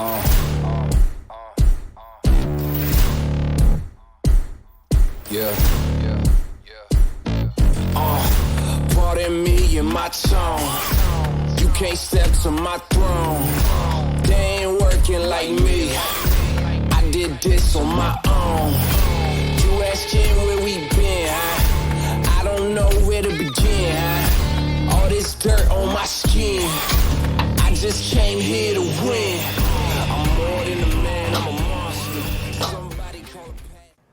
Yeah. Yeah. Yeah. Uh. You can't step to my throne. They ain't working like me. I did this on my own. You asking where we been? I don't know where to begin? All this dirt on my skin. I just came here to win.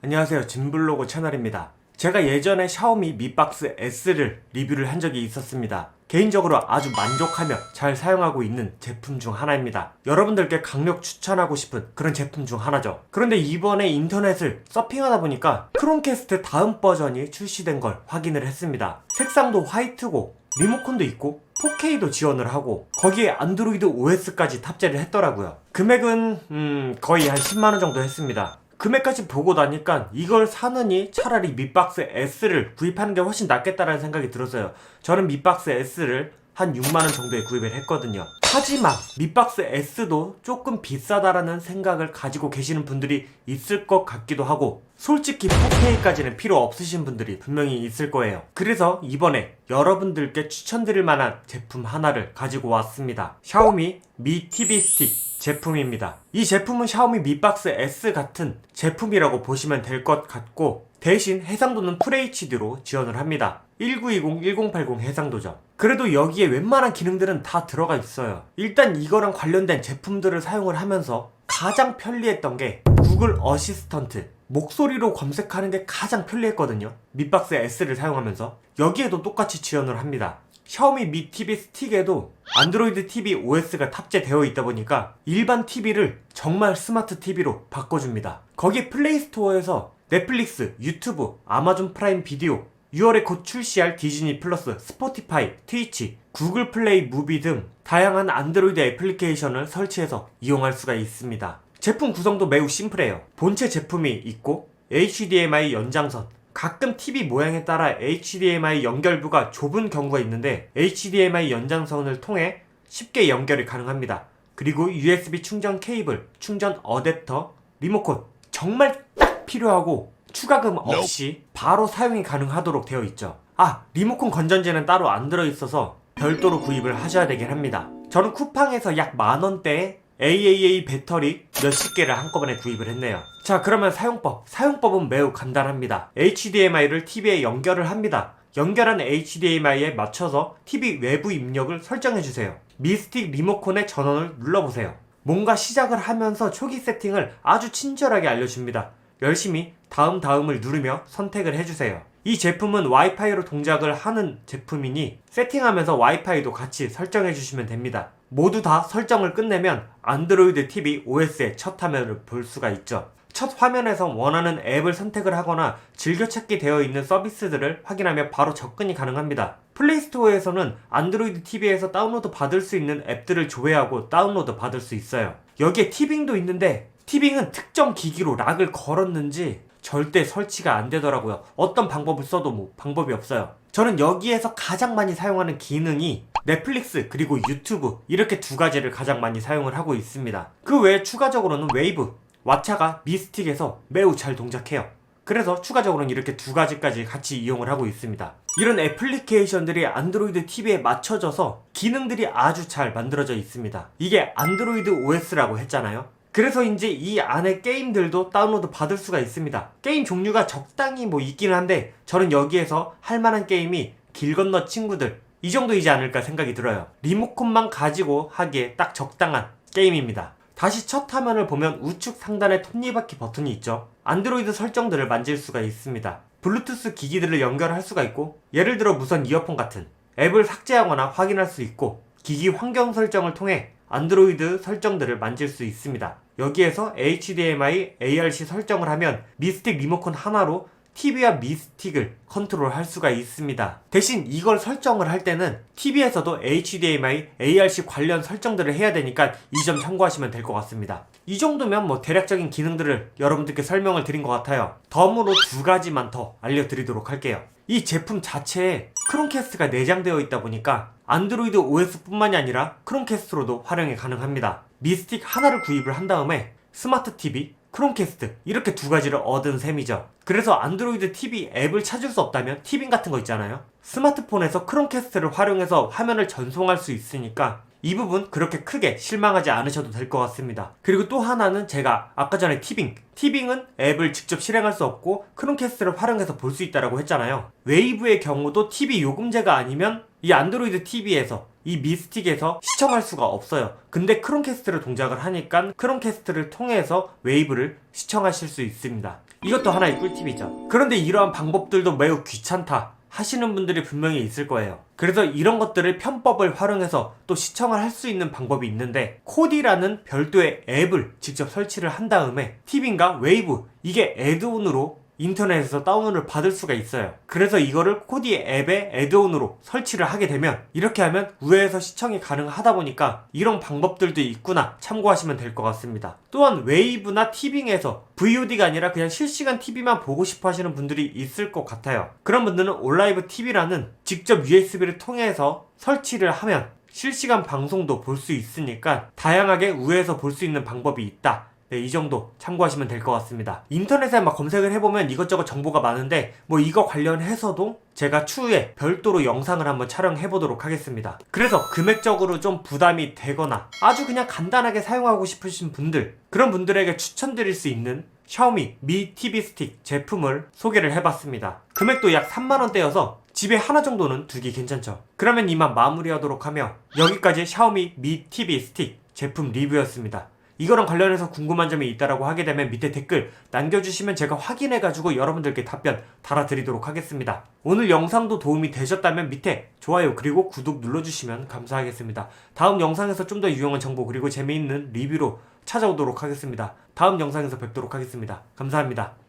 안녕하세요. 진블로그 채널입니다. 제가 예전에 샤오미 미박스 S를 리뷰를 한 적이 있었습니다. 개인적으로 아주 만족하며 잘 사용하고 있는 제품 중 하나입니다. 여러분들께 강력 추천하고 싶은 그런 제품 중 하나죠. 그런데 이번에 인터넷을 서핑하다 보니까 크롬캐스트 다음 버전이 출시된 걸 확인을 했습니다. 색상도 화이트고 리모컨도 있고 4K도 지원을 하고 거기에 안드로이드 OS까지 탑재를 했더라고요. 금액은 음, 거의 한 10만원 정도 했습니다 금액까지 보고 나니까 이걸 사느니 차라리 밑박스 S를 구입하는 게 훨씬 낫겠다라는 생각이 들었어요. 저는 밑박스 S를 한 6만원 정도에 구입을 했거든요. 하지만 밑박스 S도 조금 비싸다라는 생각을 가지고 계시는 분들이 있을 것 같기도 하고 솔직히 4K까지는 필요 없으신 분들이 분명히 있을 거예요. 그래서 이번에 여러분들께 추천드릴 만한 제품 하나를 가지고 왔습니다. 샤오미 미 TV 스틱 제품입니다. 이 제품은 샤오미 미박스 S 같은 제품이라고 보시면 될 것 같고 대신 해상도는 FHD로 지원을 합니다. 1920, 1080 해상도죠. 그래도 여기에 웬만한 기능들은 다 들어가 있어요. 일단 이거랑 관련된 제품들을 사용을 하면서 가장 편리했던 게 구글 어시스턴트 목소리로 검색하는 게 가장 편리했거든요. 밑박스 S를 사용하면서 여기에도 똑같이 지원을 합니다. 샤오미 미 TV 스틱에도 안드로이드 TV OS가 탑재되어 있다 보니까 일반 TV를 정말 스마트 TV로 바꿔줍니다. 거기 플레이스토어에서 넷플릭스, 유튜브, 아마존 프라임 비디오, 6월에 곧 출시할 디즈니 플러스, 스포티파이, 트위치, 구글 플레이 무비 등 다양한 안드로이드 애플리케이션을 설치해서 이용할 수가 있습니다. 제품 구성도 매우 심플해요. 본체 제품이 있고 HDMI 연장선, 가끔 TV 모양에 따라 HDMI 연결부가 좁은 경우가 있는데 HDMI 연장선을 통해 쉽게 연결이 가능합니다. 그리고 USB 충전 케이블, 충전 어댑터, 리모컨 정말 딱 필요하고 추가금 없이 바로 사용이 가능하도록 되어 있죠. 아, 리모컨 건전지는 따로 안 들어있어서 별도로 구입을 하셔야 되긴 합니다. 저는 쿠팡에서 약 만원대에 AAA 배터리 몇십 개를 한꺼번에 구입을 했네요. 자, 그러면 사용법. 사용법은 매우 간단합니다. HDMI를 TV에 연결을 합니다. 연결한 HDMI에 맞춰서 TV 외부 입력을 설정해주세요. 미스틱 리모컨의 전원을 눌러보세요. 뭔가 시작을 하면서 초기 세팅을 아주 친절하게 알려줍니다. 열심히 다음 다음을 누르며 선택을 해주세요. 이 제품은 와이파이로 동작을 하는 제품이니 세팅하면서 와이파이도 같이 설정해 주시면 됩니다. 모두 다 설정을 끝내면 안드로이드 TV OS의 첫 화면을 볼 수가 있죠. 첫 화면에서 원하는 앱을 선택을 하거나 즐겨찾기 되어 있는 서비스들을 확인하며 바로 접근이 가능합니다. 플레이스토어에서는 안드로이드 TV에서 다운로드 받을 수 있는 앱들을 조회하고 다운로드 받을 수 있어요. 여기에 티빙도 있는데 티빙은 특정 기기로 락을 걸었는지 절대 설치가 안 되더라고요. 어떤 방법을 써도 뭐 방법이 없어요. 저는 여기에서 가장 많이 사용하는 기능이 넷플릭스 그리고 유튜브 이렇게 두 가지를 가장 많이 사용을 하고 있습니다. 그 외에 추가적으로는 웨이브, 왓챠가 미스틱에서 매우 잘 동작해요. 그래서 추가적으로는 이렇게 두 가지까지 같이 이용을 하고 있습니다. 이런 애플리케이션들이 안드로이드 TV에 맞춰져서 기능들이 아주 잘 만들어져 있습니다. 이게 안드로이드 OS라고 했잖아요. 그래서인지 이 안에 게임들도 다운로드 받을 수가 있습니다. 게임 종류가 적당히 뭐 있기는 한데 저는 여기에서 할 만한 게임이 길 건너 친구들 이 정도이지 않을까 생각이 들어요. 리모컨만 가지고 하기에 딱 적당한 게임입니다. 다시 첫 화면을 보면 우측 상단에 톱니바퀴 버튼이 있죠. 안드로이드 설정들을 만질 수가 있습니다. 블루투스 기기들을 연결할 수가 있고 예를 들어 무선 이어폰 같은 앱을 삭제하거나 확인할 수 있고 기기 환경 설정을 통해 안드로이드 설정들을 만질 수 있습니다. 여기에서 HDMI, ARC 설정을 하면 미스틱 리모컨 하나로 TV와 미스틱을 컨트롤 할 수가 있습니다. 대신 이걸 설정을 할 때는 TV에서도 HDMI, ARC 관련 설정들을 해야 되니까 이 점 참고하시면 될 것 같습니다. 이 정도면 뭐 대략적인 기능들을 여러분들께 설명을 드린 것 같아요. 덤으로 두 가지만 더 알려드리도록 할게요. 이 제품 자체에 크롬캐스트가 내장되어 있다 보니까 안드로이드 OS뿐만이 아니라 크롬캐스트로도 활용이 가능합니다. 미스틱 하나를 구입을 한 다음에 스마트 TV, 크롬캐스트 이렇게 두 가지를 얻은 셈이죠. 그래서 안드로이드 TV 앱을 찾을 수 없다면 티빙 같은 거 있잖아요. 스마트폰에서 크롬캐스트를 활용해서 화면을 전송할 수 있으니까 이 부분 그렇게 크게 실망하지 않으셔도 될 것 같습니다. 그리고 또 하나는 제가 아까 전에 티빙, 티빙은 앱을 직접 실행할 수 없고 크롬캐스트를 활용해서 볼 수 있다라고 했잖아요. 웨이브의 경우도 TV 요금제가 아니면 이 안드로이드 TV에서 이 미스틱에서 시청할 수가 없어요. 근데 크롬캐스트를 동작을 하니까 크롬캐스트를 통해서 웨이브를 시청하실 수 있습니다. 이것도 하나의 꿀팁이죠. 그런데 이러한 방법들도 매우 귀찮다. 하시는 분들이 분명히 있을 거예요. 그래서 이런 것들을 편법을 활용해서 또 시청을 할 수 있는 방법이 있는데 코디라는 별도의 앱을 직접 설치를 한 다음에 TV인가 웨이브 이게 애드온으로 인터넷에서 다운로드를 받을 수가 있어요. 그래서 이거를 코디 앱에 애드온으로 설치를 하게 되면 이렇게 하면 우회해서 시청이 가능하다 보니까 이런 방법들도 있구나 참고하시면 될 것 같습니다. 또한 웨이브나 티빙에서 VOD가 아니라 그냥 실시간 TV만 보고 싶어 하시는 분들이 있을 것 같아요. 그런 분들은 온라이브 TV라는 직접 USB를 통해서 설치를 하면 실시간 방송도 볼 수 있으니까 다양하게 우회해서 볼 수 있는 방법이 있다. 네, 이 정도 참고하시면 될 것 같습니다. 인터넷에 막 검색을 해보면 이것저것 정보가 많은데 뭐 이거 관련해서도 제가 추후에 별도로 영상을 한번 촬영해 보도록 하겠습니다. 그래서 금액적으로 좀 부담이 되거나 아주 그냥 간단하게 사용하고 싶으신 분들 그런 분들에게 추천드릴 수 있는 샤오미 미 TV 스틱 제품을 소개를 해봤습니다. 금액도 약 3만원대여서 집에 하나 정도는 두기 괜찮죠. 그러면 이만 마무리하도록 하며 여기까지 샤오미 미 TV 스틱 제품 리뷰였습니다. 이거랑 관련해서 궁금한 점이 있다라고 하게 되면 밑에 댓글 남겨주시면 제가 확인해가지고 여러분들께 답변 달아드리도록 하겠습니다. 오늘 영상도 도움이 되셨다면 밑에 좋아요 그리고 구독 눌러주시면 감사하겠습니다. 다음 영상에서 좀 더 유용한 정보 그리고 재미있는 리뷰로 찾아오도록 하겠습니다. 다음 영상에서 뵙도록 하겠습니다. 감사합니다.